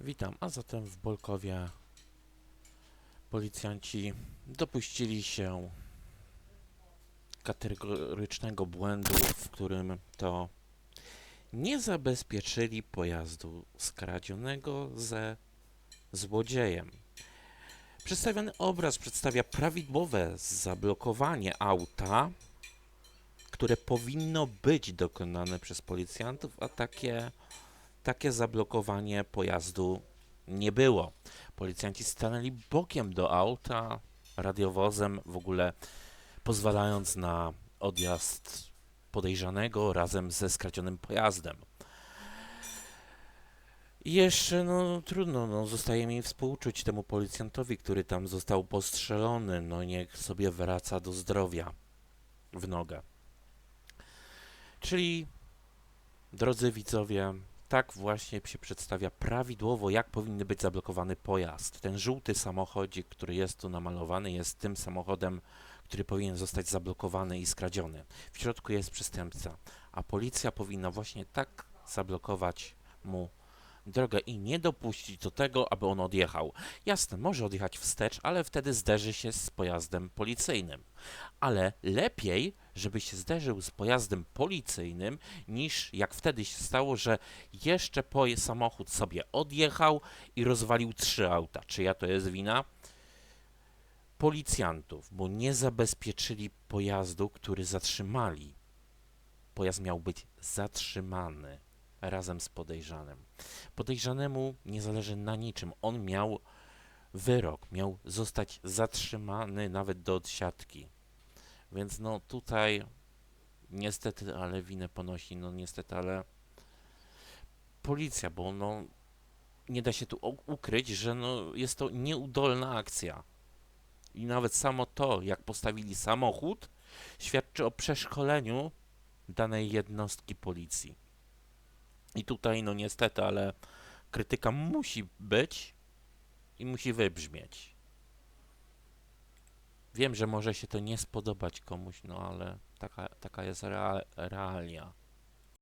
Witam, a zatem w Bolkowie policjanci dopuścili się kategorycznego błędu, w którym to nie zabezpieczyli pojazdu skradzionego ze złodziejem. Przedstawiony obraz przedstawia prawidłowe zablokowanie auta, które powinno być dokonane przez policjantów, a takie takie zablokowanie pojazdu nie było. Policjanci stanęli bokiem do auta, radiowozem, w ogóle pozwalając na odjazd podejrzanego razem ze skradzionym pojazdem. I jeszcze, no trudno, no zostaje mi współczuć temu policjantowi, który tam został postrzelony, no niech sobie wraca do zdrowia w nogę. Czyli, drodzy widzowie, tak właśnie się przedstawia prawidłowo, jak powinny być zablokowany pojazd. Ten żółty samochodzik, który jest tu namalowany, jest tym samochodem, który powinien zostać zablokowany i skradziony. W środku jest przestępca, a policja powinna właśnie tak zablokować mu drogę i nie dopuścić do tego, aby on odjechał. Jasne, może odjechać wstecz, ale wtedy zderzy się z pojazdem policyjnym. Ale lepiej, żeby się zderzył z pojazdem policyjnym, niż jak wtedy się stało, że jeszcze po samochód sobie odjechał i rozwalił trzy auta. Czyja to jest wina? Policjantów, bo nie zabezpieczyli pojazdu, który zatrzymali. Pojazd miał być zatrzymany razem z podejrzanym. Podejrzanemu nie zależy na niczym. On miał wyrok, miał zostać zatrzymany nawet do odsiadki. Więc no tutaj niestety, ale winę ponosi, no niestety, ale policja, bo no nie da się tu ukryć, że no jest to nieudolna akcja. I nawet samo to, jak postawili samochód, świadczy o przeszkoleniu danej jednostki policji. I tutaj, no niestety, ale krytyka musi być i musi wybrzmieć. Wiem, że może się to nie spodobać komuś, no ale taka, taka jest rea realia.